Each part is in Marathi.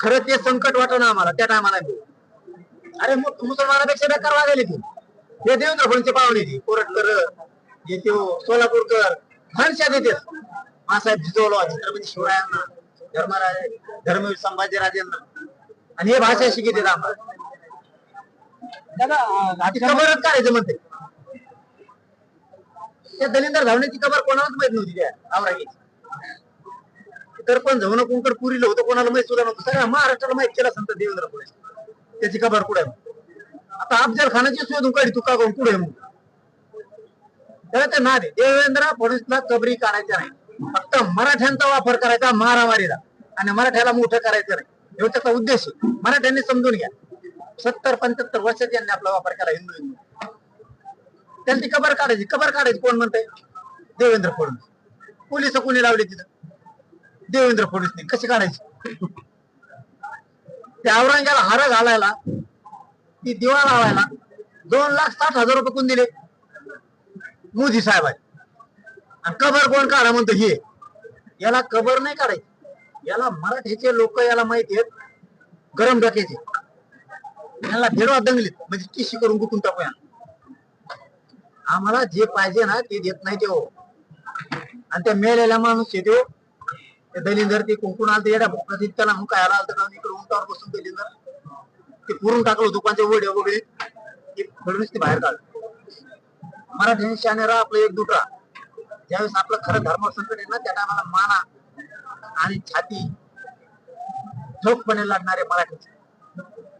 खरं ते संकट वाटलं ना आम्हाला त्या टायमाला अरे मुसलमानापेक्षा बेकार वागायला ते. हे देवेंद्र फडणचे पाहुणे ती कोरटकर हे तो सोलापूरकर फणशा देते मासाहेब जिजवलो छत्रपती शिवरायांना धर्मराज धर्मवीर संभाजीराजेंना आणि हे भाषा शिकित आम्हाला. कबरच करायचं म्हणते. त्या दलिंदर धावण्याची कबर कोणालाच माहीत नव्हती त्या आवरागीची. तर पण जाऊन कोणकर पुरीला होतं कोणाला माहीत सुद्धा नव्हतं. सगळ्या महाराष्ट्राला माहीत केला संत देवेंद्र फडणवीस. त्याची खबर कुठे आता अफजल खानाची शोधून काढी तू का करून पुढे त्याला ते ना दे देवेंद्र फडणवीसला कबरी काढायचं नाही. फक्त मराठ्यांचा वापर करायचा मारामारीला. आणि मराठ्याला मोठं करायचं नाही. हे त्याचा उद्देश. मराठ्यांनी समजून घ्या. सत्तर पंच्याहत्तर वर्षात यांनी आपला वापर केला हिंदू हिंदू त्यांची कबर काढायची. कबर काढायची कोण म्हणते देवेंद्र फडणवीस. पोलीस कोणी लावले तिथं? देवेंद्र फडणवीसने कसे काढायचे? त्या औरंगाला हार घालायला ती दिवा लावायला दोन लाख साठ हजार रुपये कोण दिले? मोदी साहेब कबर कोण काढा म्हणतो हे? याला कबर नाही काढायची. याला मराठीचे लोक याला माहिती आहेत. गरम डोक्याचे. याला भेडवा दंगलीत म्हणजे किशी करून गुतून टाकूया. आम्हाला जे पाहिजे ना ते देत नाही ते हो. आणि त्या मेलेल्या माणूस येतो ते दलिंदर ते कुंकुण आलं ते येड्या भोकात त्याला मग काय आलं तर इकडे उंटावर बसून दलिंदर ते पुरून टाकलं दुकानच्या वडे वगैरे. ते फडणवीस ते बाहेर काढलं. मराठी शाने राहा आपलं एक दुटरा ज्यावेळेस आपलं खरं धर्म संकट आहे ना त्या टायमाला माना आणि छाती ठोकपणे लढणारे मराठीचे.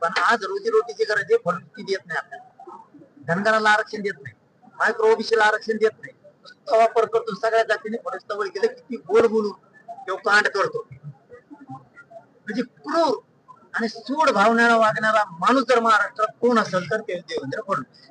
पण आज रोजी रोटीची गरज आहे फडणवीस देत नाही आपल्याला. धनगराला आरक्षण देत नाही. मायक्रो ओबीसीला आरक्षण देत नाही. नुसता वापर करतो सगळ्या जातीने फडणवीस जवळ गेलं किती गोड बोलून तो कांड करतो. म्हणजे क्रूर आणि सूड भावनेला वागणारा माणूस जर महाराष्ट्रात कोण असेल तर ते देवेंद्र फडणवीस.